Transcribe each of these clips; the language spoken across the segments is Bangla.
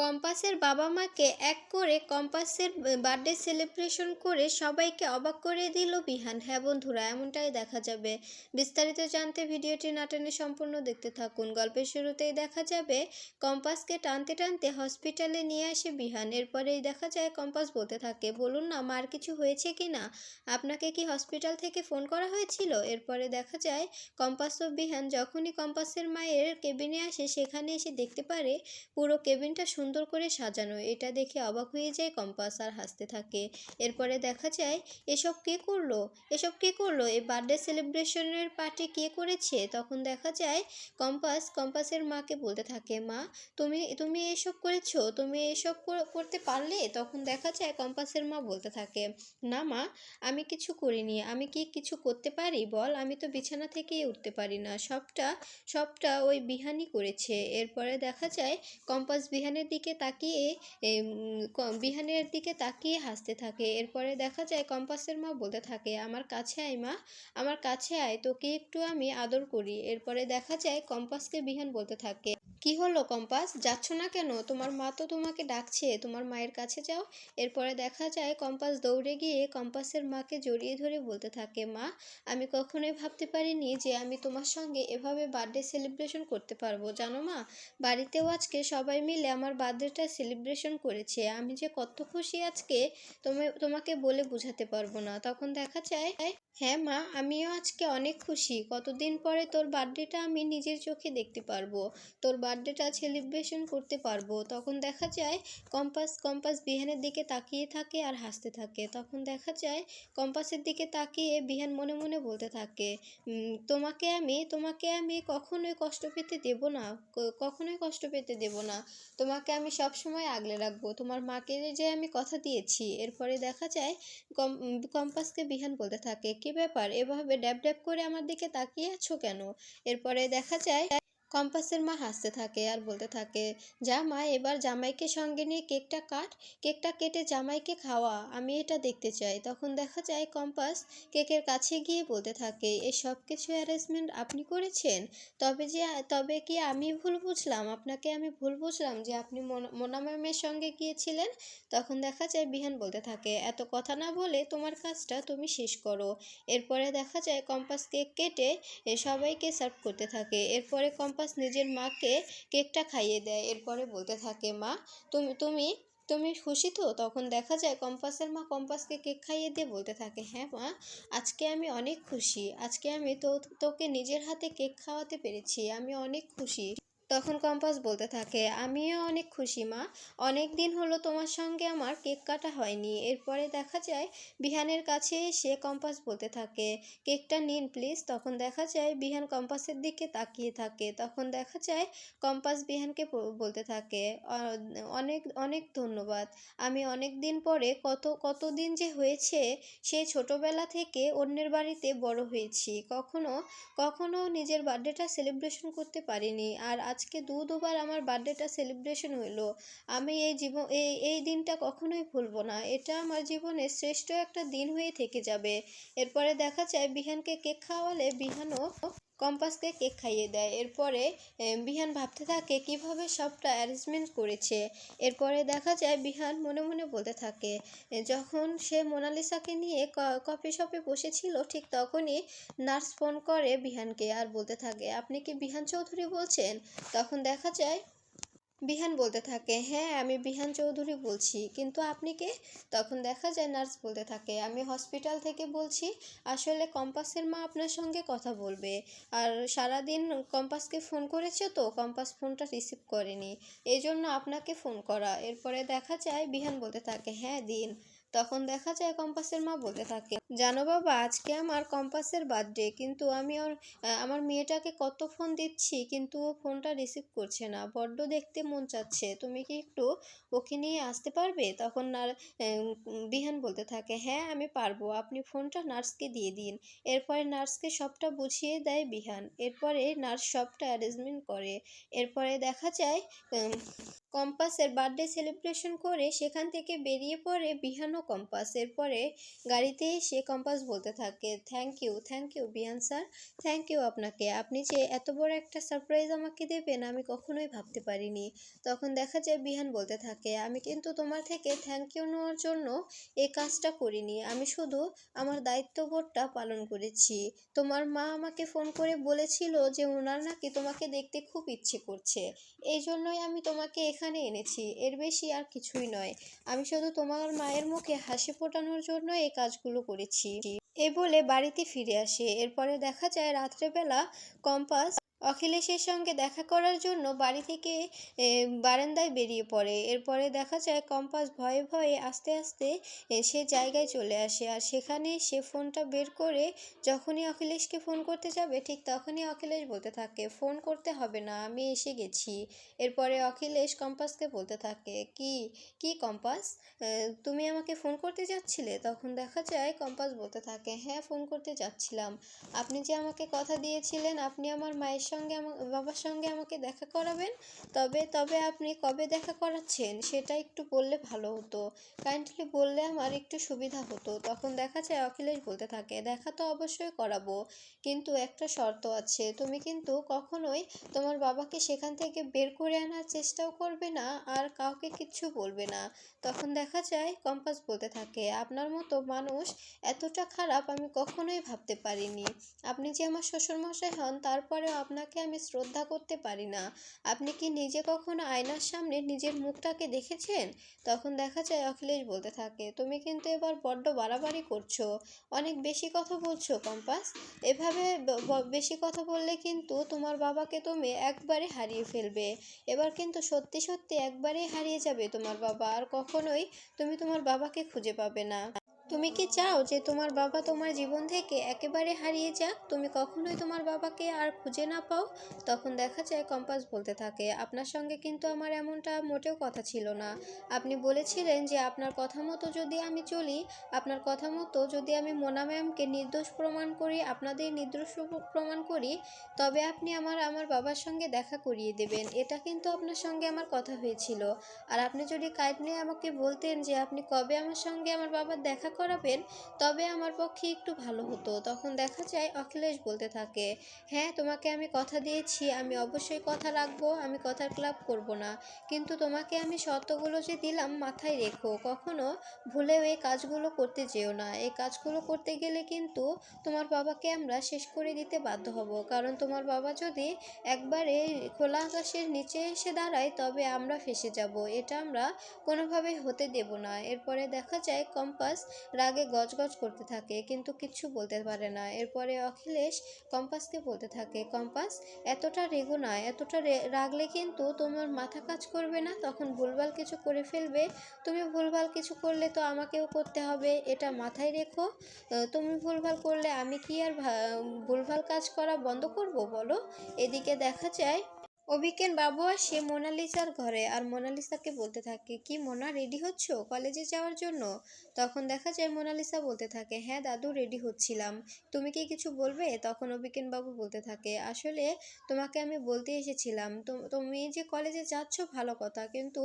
কম্পাসের বাবা মাকে এক করে কম্পাসের বার্থডে সেলিব্রেশন করে সবাইকে অবাক করে দিল বিহান। হ্যাঁ বন্ধুরা, এমনটাই দেখা যাবে। বিস্তারিত জানতে ভিডিওটি না টেনে সম্পূর্ণ দেখতে থাকুন। গল্পের শুরুতেই দেখা যাবে, কম্পাসকে টানতে টানতে হসপিটালে নিয়ে আসে বিহান। এরপরেই দেখা যায় কম্পাস বলতে থাকে, বলুন না, মার কিছু হয়েছে কি না? আপনাকে কি হসপিটাল থেকে ফোন করা হয়েছিল? এরপরে দেখা যায়, কম্পাস ও বিহান যখনই কম্পাসের মায়ের কেবিনে আসে, সেখানে এসে দেখতে পারে, পুরো কেবিনটা সুন্দর করে সাজানো, এটা দেখে অবাক হয়ে যায় কম্পাস আর হাসতে থাকে। এরপরে দেখা যায়, এসব কে করল? এসব কে করল? এই বার্থডে সেলিব্রেশনের পার্টি কে করেছে? তখন দেখা যায়, কম্পাস, কম্পাসের মাকে বলতে থাকে, মা, তুমি তুমি এসব করেছ? তুমি এসব করতে পারলে? তখন দেখা যায়, কম্পাসের মা বলতে থাকে, না মা, আমি কিছু করিনি। আমি কি কিছু করতে পারি? বল, আমি তো বিছানা থেকেই উঠতে পারি না। সবটা সবটা ওই বিহানি করেছে। এরপরে দেখা যায়, কম্পাস বিহানের দিকে তাকিয়ে বিহানের দিকে তাকিয়ে হাসতে থাকে। এরপরে দেখা যায় কম্পাসের মা বলতে থাকে, আমার কাছে আয় মা, আমার কাছে আয়, তোকে একটু আমি আদর করি। এরপরে দেখা যায় কম্পাসকে বিহান বলতে থাকে কি হলো কম্পাস? যাচ্ছ না কেন? তোমার মা তো তোমাকে ডাকছে, তোমার মায়ের কাছে যাও। এরপরে দেখা যায় কম্পাস দৌড়ে গিয়ে কম্পাসের মাকে জড়িয়ে ধরে বলতে থাকে, মা, আমি কখনোই ভাবতে পারিনি যে আমি তোমার সঙ্গে এভাবে বার্থডে সেলিব্রেশন করতে পারব। জানো মা, বাড়িতেও আজকে সবাই মিলে আমার বার্থডেটা সেলিব্রেশন করেছে। আমি যে কত খুশি আজকে তুমি তোমাকে বলে বোঝাতে পারব না। তখন দেখা যায় হ্যাঁ মা, আমিও আজকে অনেক খুশি। কতদিন পরে তোর বার্থডেটা আমি নিজের চোখে দেখতে পারব। তোর বার্থডেটা সেলিব্রেশন করতে পারব। তখন দেখা যায় কম্পাস কম্পাস বিহানের দিকে তাকিয়ে থাকে আর হাসতে থাকে। তখন দেখা যায় কম্পাসের দিকে তাকিয়ে বিহান মনে মনে বলতে থাকে তোমাকে আমি তোমাকে আমি কখনোই কষ্ট পেতে দেব না কখনোই কষ্ট পেতে দেব না। তোমাকে আমি সব সময় আগলে রাখব। তোমার মাকে যে আমি কথা দিয়েছি। এরপরে দেখা যায় কম কম্পাসকে বিহান বলতে থাকে, কি ব্যাপার? এভাবে ড্যাব ড্যাব করে আমার দিকে তাকিয়ে আছো কেন? এরপরে দেখা যায় কম্পাসের মা হাসতে থাকে আর বলতে থাকে, যা মা, এবার জামাইকে সঙ্গে নিয়ে কেকটা কাট, কেকটা কেটে জামাইকে খাওয়া, আমি এটা দেখতে চাই। তখন দেখা যায় কম্পাস কেকের কাছে গিয়ে বলতে থাকে এই সব কিছু অ্যারেঞ্জমেন্ট আপনি করেছেন? তবে যে, তবে কি আমি ভুল বুঝলাম? আপনাকে আমি ভুল বুঝলাম যে আপনি মোনা- ম্যামের সঙ্গে গিয়েছিলেন? তখন দেখা যায় বিহান বলতে থাকে, এত কথা না বলে তোমার কাজটা তুমি শেষ করো। এরপরে দেখা যায় কম্পাস কেক কেটে সবাইকে সার্ভ করতে থাকে। এরপরে কম্পাস নিজের মাকে কেকটা খাইয়ে দেয়, এরপরে বলতে থাকে, মা, তুমি তুমি তুমি খুশি তো? তখন দেখা যায়, কম্পাসের মা কম্পাসকে কেক খাইয়ে দিয়ে বলতে থাকে হ্যাঁ মা, আজকে আমি অনেক খুশি, আজকে আমি তো, তোকে নিজের হাতে কেক খাওয়াতে পেরেছি, আমি অনেক খুশি। তখন কম্পাস বলতে থাকে, আমিও অনেক খুশি, মা। অনেক দিন হলো তোমার সঙ্গে আমার কেক কাটা হয়নি। এরপরে দেখা যায় বিহানের কাছে এসে কম্পাস বলতে থাকে, কেকটা নিন প্লিজ। তখন দেখা যায় বিহান কম্পাসের দিকে তাকিয়ে থাকে। তখন দেখা যায় কম্পাস বিহানকে বলতে থাকে অনেক অনেক ধন্যবাদ। আমি অনেক দিন পরে কত কত দিন যে হয়েছে সেই ছোটবেলা থেকে অন্যের বাড়িতে বড় হয়েছি। কখনো কখনো নিজের বার্থডেটা সেলিব্রেশন করতে পারিনি। আর আজকে দু দুবার আমার বার্থডেটা সেলিব্রেশন হলো আমি এই জীবন, এই এই দিনটা কখনোই ভুলবো না। এটা আমার জীবনে শ্রেষ্ঠ একটা দিন হয়ে থেকে যাবে। এরপরে দেখা যায় বিহানকে কেক খাওয়ালে বিহানও কম্পাসকে কেক খাইয়ে দেয়। এরপরে বিহান ভাবতে থাকে কীভাবে সবটা অ্যারেঞ্জমেন্ট করেছে। এরপরে দেখা যায় বিহান মনে মনে বলতে থাকে যখন সে মোনালিসাকে নিয়ে কফি শপে বসেছিল, ঠিক তখনই নার্স ফোন করে বিহানকে আর বলতে থাকে, আপনি কি বিহান চৌধুরী বলছেন? তখন দেখা যায় বিহান বলতে থাকে হ্যাঁ আমি বিহান চৌধুরী বলছি, কিন্তু আপনি কে? তখন দেখা যায় নার্স বলতে থাকে, আমি হসপিটাল থেকে বলছি, আসলে কম্পাসের মা আপনার সঙ্গে কথা বলবে। আর সারাদিন কম্পাসকে ফোন করেছে তো? কম্পাস ফোনটা রিসিভ করেনি। এই জন্য আপনাকে ফোন করা। এরপরে দেখা যায় বিহান বলতে থাকে হ্যাঁ দিন। তখন দেখা যায় কম্পাসের মা বলতে থাকে, জানো বাবা, আজকে আমার কম্পাসের বার্থডে কিন্তু আমি ওর আমার মেয়েটাকে কত ফোন দিচ্ছি, কিন্তু ও ফোনটা রিসিভ করছে না। বড্ড দেখতে মন চাচ্ছে। তুমি কি একটু ওকে নিয়ে আসতে পারবে? তখন নার বিহান বলতে থাকে হ্যাঁ আমি পারব। আপনি ফোনটা নার্সকে দিয়ে দিন। এরপরে নার্সকে সবটা বুঝিয়ে দেয় বিহান। এরপরে নার্স সবটা অ্যারেঞ্জমেন্ট করে। এরপরে দেখা যায় কম্পাসের বার্থডে সেলিব্রেশন করে সেখান থেকে বেরিয়ে পড়ে বিহান ও কম্পাস। এরপরে গাড়িতে এসে কম্পাস বলতে থাকে thank you thank you Bihan sir thank you আপনাকে। আপনি যে এত বড় একটা সারপ্রাইজ আমাকে দেবেন, আমি কখনোই ভাবতে পারিনি। তখন দেখা যায় বিহান বলতে থাকে, আমি কিন্তু তোমার থেকে থ্যাংক ইউ নেওয়ার জন্য এই কাজটা করিনি। আমি শুধু আমার দায়িত্ববোধটা পালন করেছি। তোমার মা আমাকে ফোন করে বলেছিল যে ওনার নাকি তোমাকে দেখতে খুব ইচ্ছে করছে। এই জন্যই আমি তোমাকে এখানে এনেছি। এর বেশি আর কিছুই নয়। আমি শুধু তোমার মায়ের মুখে হাসি ফোটানোর জন্য এই কাজগুলো করেছি। এ বলে বাড়িতে ফিরে আসে। এরপরে দেখা যায় রাত্রেবেলা কম্পাস অখিলেশের সঙ্গে দেখা করার জন্য বাড়ি থেকে বারান্দায় বেরিয়ে পড়ে। এরপরে দেখা যায় কম্পাস ভয়ে ভয়ে আস্তে আস্তে সে জায়গায় চলে আসে। আর সেখানে সে ফোনটা বের করে যখনই অখিলেশকে ফোন করতে যাবে, ঠিক তখনই অখিলেশ বলতে থাকে, ফোন করতে হবে না, আমি এসে গেছি। এরপরে অখিলেশ কম্পাসকে বলতে থাকে, কি কি কম্পাস? তুমি আমাকে ফোন করতে যাচ্ছিলে? তখন দেখা যায় কম্পাস বলতে থাকে হ্যাঁ ফোন করতে যাচ্ছিলাম। আপনি যে আমাকে কথা দিয়েছিলেন, আপনি আমার মায়ের সঙ্গে আমার বাবার সঙ্গে আমাকে দেখা করাবেন? তবে তবে আপনি কবে দেখা করাচ্ছেন? সেটা একটু বললে ভালো হতো। কাইন্ডলি বললে আমার একটু সুবিধা হতো। তখন দেখা যায় অখিলেশ বলতে থাকে, দেখা তো অবশ্যই করাবো, কিন্তু একটা শর্ত আছে। তুমি কিন্তু কখনোই তোমার বাবাকে সেখান থেকে বের করে আনার চেষ্টাও করবে না, আর কাউকে কিচ্ছু বলবে না। তখন দেখা যায় কম্পাস বলতে থাকে, আপনার মতো মানুষ এতটা খারাপ আমি কখনোই ভাবতে পারিনি। আপনি যে আমার শ্বশুরমশাই হন, তারপরেও আপনাকে আমি শ্রদ্ধা করতে পারি না। আপনি কি নিজে কখনো আয়নার সামনে নিজের মুখটাকে দেখেছেন? তখন দেখা যায় অখিলেশ বলতে থাকে, তুমি কিন্তু এবার বড্ড বাড়াবাড়ি করছ। অনেক বেশি কথা বলছো, কম্পাস। এভাবে বেশি কথা বললে কিন্তু তোমার বাবাকে তুমি একবারে হারিয়ে ফেলবে। এবার কিন্তু সত্যি সত্যি একবারেই হারিয়ে যাবে তোমার বাবা। আর কখনোই তুমি তোমার বাবাকে খুঁজে পাবে না। তুমি কি চাও যে তোমার বাবা তোমার জীবন থেকে একেবারে হারিয়ে যাক? তুমি কখনোই তোমার বাবাকে আর খুঁজে না পাও? তখন দেখা যায় কম্পাস বলতে থাকে, আপনার সঙ্গে কিন্তু আমার এমনটা মোটেও কথা ছিল না। আপনি বলেছিলেন যে আপনার কথা মতো যদি আমি চলি, আপনার কথা মতো যদি আমি মোনা ম্যামকে নির্দোষ প্রমাণ করি, আপনাদের নির্দোষ প্রমাণ করি, তবে আপনি আমার আমার বাবার সঙ্গে দেখা করিয়ে দেবেন। এটা কিন্তু আপনার সঙ্গে আমার কথা হয়েছিল। আর আপনি যদি কাইন্ডলি আমাকে বলতেন যে আপনি কবে আমার সঙ্গে আমার বাবার দেখা করাবেন, তবে আমার পক্ষে একটু ভালো হতো। তখন দেখা যায় অখিলেশ বলতে থাকে হ্যাঁ তোমাকে আমি কথা দিয়েছি, আমি অবশ্যই কথা রাখব, আমি কথার ক্লাব করব না। কিন্তু তোমাকে আমি শর্তগুলো যে দিলাম মাথায় রেখো। কখনো ভুলেও এই কাজগুলো করতে যেও না। এই কাজগুলো করতে গেলে কিন্তু তোমার বাবাকে আমরা শেষ করে দিতে বাধ্য হব। কারণ তোমার বাবা যদি একবারে খোলা আকাশের নিচে এসে দাঁড়ায়, তবে আমরা ফেসে যাব। এটা আমরা কোনোভাবেই হতে দেব না। এরপরে দেখা যায় কম্পাস রাগে গজগজ করতে থাকে, কিন্তু কিচ্ছু বলতে পারে না। এরপরে অখিলেশ কম্পাসকে বলতে থাকে, কম্পাস, এতটা রেগো না, এতটা রাগলে কিন্তু তোমার মাথা কাজ করবে না। তখন ভুলভাল কিছু করে ফেলবে। তুমি ভুলভাল কিছু করলে তো আমাকেও করতে হবে। এটা মাথায় রেখো। তুমি ভুলভাল করলে আমি কি আর ভুলভাল কাজ করা বন্ধ করব বলো? এদিকে দেখা যায় অভিকেন বাবু আসে মোনালিসার ঘরে, আর মোনালিসাকে বলতে থাকে, কি মোনা রেডি হচ্ছ কলেজে যাওয়ার জন্য? তখন দেখা যায় মোনালিসা বলতে থাকে হ্যাঁ দাদু রেডি হচ্ছিলাম। তুমি কি কিছু বলবে? তখন অভিকেন বাবু বলতে থাকে, আসলে তোমাকে আমি বলতে এসেছিলাম তুমি যে কলেজে যাচ্ছ ভালো কথা, কিন্তু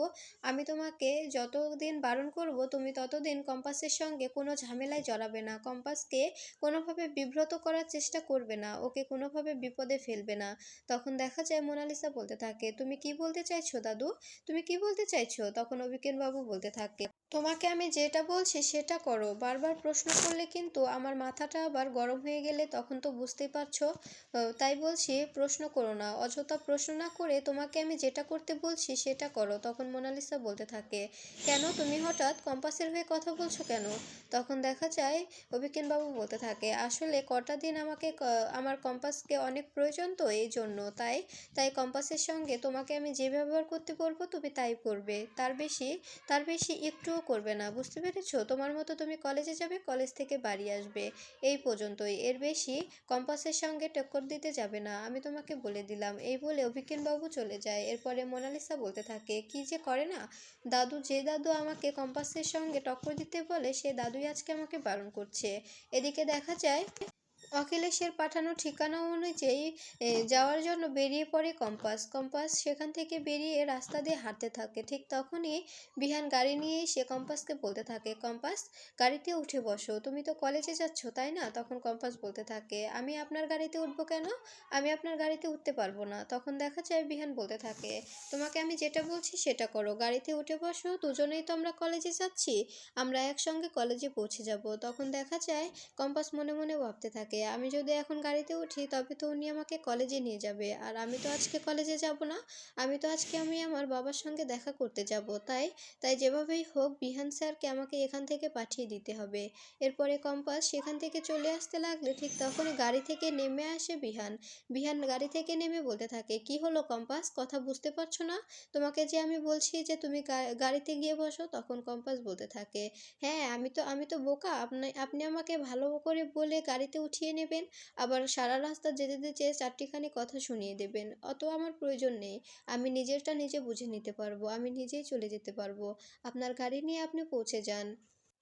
আমি তোমাকে যতদিন বারণ করব, তুমি ততদিন কম্পাসের সঙ্গে কোনো ঝামেলায় জড়াবে না। কম্পাসকে কোনোভাবে বিব্রত করার চেষ্টা করবে না, ওকে কোনোভাবে বিপদে ফেলবে না। তখন দেখা যায় মোনালিসা বলতে থাকে। তুমি কি বলতে চাইছো, দাদু? তুমি কি বলতে চাইছো? তখন অভিকেন বাবু বলতে থাকে। তোমাকে আমি যেটা বলছি সেটা করো। বারবার প্রশ্ন করলে কিন্তু আমার মাথাটা আবার গরম হয়ে গেলে তখন তো বুঝতেই পারছ। তাই বলছি প্রশ্ন করো না। অযথা প্রশ্ন না করে তোমাকে আমি যেটা করতে বলছি সেটা করো, তখন মোনালিসা বলতে থাকে। কেন? তুমি হঠাৎ কম্পাসের হয়ে কথা বলছো কেন? তখন দেখা যায় বাবু বলতে থাকে, আসলে কটা দিন আমাকে আমার কম্পাসকে অনেক প্রয়োজন তো এই জন্য। তাই তাই কম্পাসের সঙ্গে তোমাকে আমি যে ব্যবহার করতে বলব তুমি তাই করবে। তার বেশি তার বেশি একটুও করবে না, বুঝতে পেরেছ? তোমার মতো তুমি কলেজে যাবে কলেজ থেকে বাড়ি আসবে, এই পর্যন্তই। এর বেশি কম্পাসের সঙ্গে টক্কর দিতে যাবে না, আমি তোমাকে বলে দিলাম। এই বলে অভিজ্ঞানবাবু চলে যায়। এরপরে মোনালিসা বলতে থাকে, কি যে করে না? দাদু, যে দাদু আমাকে কম্পাসের সঙ্গে টক্কর দিতে বলে, সে দাদুই আজকে আমাকে বারণ করছে। এদিকে দেখা যায় অখিলেশের পাঠানো ঠিকানা অনুযায়ী যাওয়ার জন্য বেরিয়ে পড়ে কম্পাস। কম্পাস সেখান থেকে বেরিয়ে রাস্তা দিয়ে হাঁটতে থাকে। ঠিক তখনই বিহান গাড়ি নিয়ে এসে কম্পাসকে বলতে থাকে, কম্পাস, গাড়িতে উঠে বসো। তুমি তো কলেজে যাচ্ছ, তাই না? তখন কম্পাস বলতে থাকে, আমি আপনার গাড়িতে উঠবো কেন? আমি আপনার গাড়িতে উঠতে পারব না। তখন দেখা যায় বিহান বলতে থাকে, তোমাকে আমি যেটা বলছি সেটা করো। গাড়িতে উঠে বসো, দুজনেই তো আমরা কলেজে যাচ্ছি। আমরা একসঙ্গে কলেজে পৌঁছে যাব। তখন দেখা যায় কম্পাস মনে মনে ভাবতে থাকে আমি যদি এখন গাড়িতে উঠি, তবে তো উনি আমাকে কলেজে নিয়ে যাবে। আর আমি তো আজকে কলেজে যাব না। আমি তো আজকে আমি আমার বাবার সঙ্গে দেখা করতে যাব। তাই তাই যেভাবেই হোক, বিহান স্যারকে আমাকে এখান থেকে পাঠিয়ে দিতে হবে। এরপরে কম্পাস সেখান থেকে চলে আসতে লাগলে ঠিক তখনই গাড়ি থেকে নেমে আসে বিহান। বিহান গাড়ি থেকে নেমে বলতে থাকে, কি হলো কম্পাস? কথা বুঝতে পারছ না? তোমাকে যে আমি বলছি যে তুমি গাড়িতে গিয়ে বসো, তখন কম্পাস বলতে থাকে হ্যাঁ আমি তো আমি তো বোকা। আপনি আপনি আমাকে ভালো করে বলে গাড়িতে উঠিয়ে নেবেন। আবার সারা রাস্তা যেতে যেতে চারটিখানি কথা শুনিয়ে দেবেন। অত আমার প্রয়োজন নেই। আমি নিজেরটা নিজে বুঝে নিতে পারব। আমি নিজেই চলে যেতে পারব। আপনার গাড়ি নিয়ে আপনি পৌঁছে যান।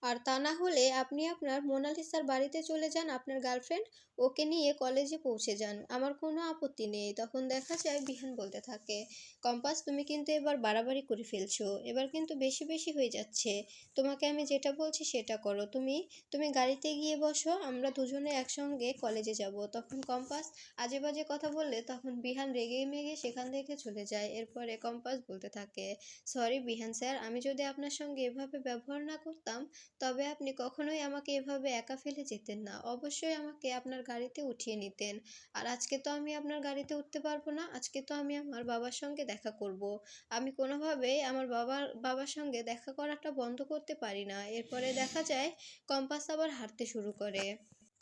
আর তা না হলে আপনি আপনার মোনালিসার বাড়িতে চলে যান আপনার গার্লফ্রেন্ড, ওকে নিয়ে কলেজে পৌঁছে যান। আমার কোনো আপত্তি নেই। তখন দেখা যায় বিহান বলতে থাকে, কম্পাস, তুমি কিন্তু এবার বাড়াবাড়ি করে ফেলছো। এবার কিন্তু বেশি বেশি হয়ে যাচ্ছে। তোমাকে আমি যেটা বলছি সেটা করো। তুমি তুমি গাড়িতে গিয়ে বসো, আমরা দুজনে একসঙ্গে কলেজে যাব। তখন কম্পাস আজে বাজে কথা বললে তখন বিহান রেগে মেগে সেখান থেকে চলে যায়। এরপরে কম্পাস বলতে থাকে, সরি বিহান স্যার, আমি যদি আপনার সঙ্গে এভাবে ব্যবহার না করতাম তবে আপনি কখনোই আমাকে এভাবে একা ফেলে যেতেন না। অবশ্যই আমাকে আপনার গাড়িতে উঠিয়ে নিতেন। আর আজকে তো আমি আপনার গাড়িতে উঠতে পারব না, আজকে তো আমি আমার বাবার সঙ্গে দেখা করব। আমি কোনোভাবেই আমার বাবার বাবার সঙ্গে দেখা করাটা বন্ধ করতে পারি না। এরপরে দেখা যায়, কম্পাস আবার হাঁটতে শুরু করে।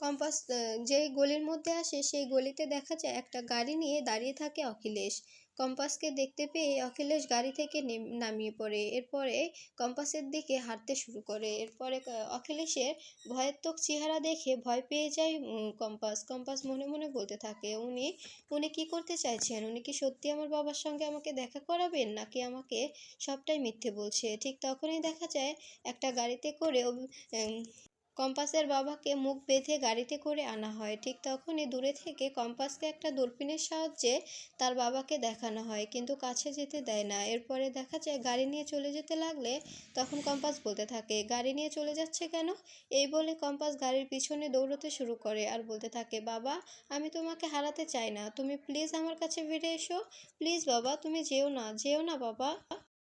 কম্পাস যেই গলির মধ্যে আসে, সেই গলিতে দেখা যায় একটা গাড়ি নিয়ে দাঁড়িয়ে থাকে অখিলেশ। কম্পাসকে দেখতে পেয়ে অখিলেশ গাড়ি থেকে নামিয়ে পড়ে। এরপরে কম্পাসের দিকে হাঁটতে শুরু করে। এরপরে অখিলেশের ভয়াত্মক চেহারা দেখে ভয় পেয়ে যায় কম্পাস। কম্পাস মনে মনে বলতে থাকে, উনি উনি কি করতে চাইছেন? উনি কি সত্যি আমার বাবার সঙ্গে আমাকে দেখা করাবেন? নাকি আমাকে সবটাই মিথ্যে বলছে? ঠিক তখনই দেখা যায়, একটা গাড়িতে করে কম্পাসের বাবাকে মুখ বেঁধে গাড়িতে করে আনা হয়। ঠিক তখনই দূরে থেকে কম্পাসকে একটা দূরবীনের সাহায্যে তার বাবাকে দেখানো হয়, কিন্তু কাছে যেতে দেয় না। এরপরে দেখা যায়, গাড়ি নিয়ে চলে যেতে লাগলে তখন কম্পাস বলতে থাকে, গাড়ি নিয়ে চলে যাচ্ছে কেন? এই বলে কম্পাস গাড়ির পিছনে দৌড়তে শুরু করে আর বলতে থাকে, বাবা, আমি তোমাকে হারাতে চাই না। তুমি প্লিজ আমার কাছে ফিরে এসো। প্লিজ বাবা, তুমি যেও না যেও না বাবা।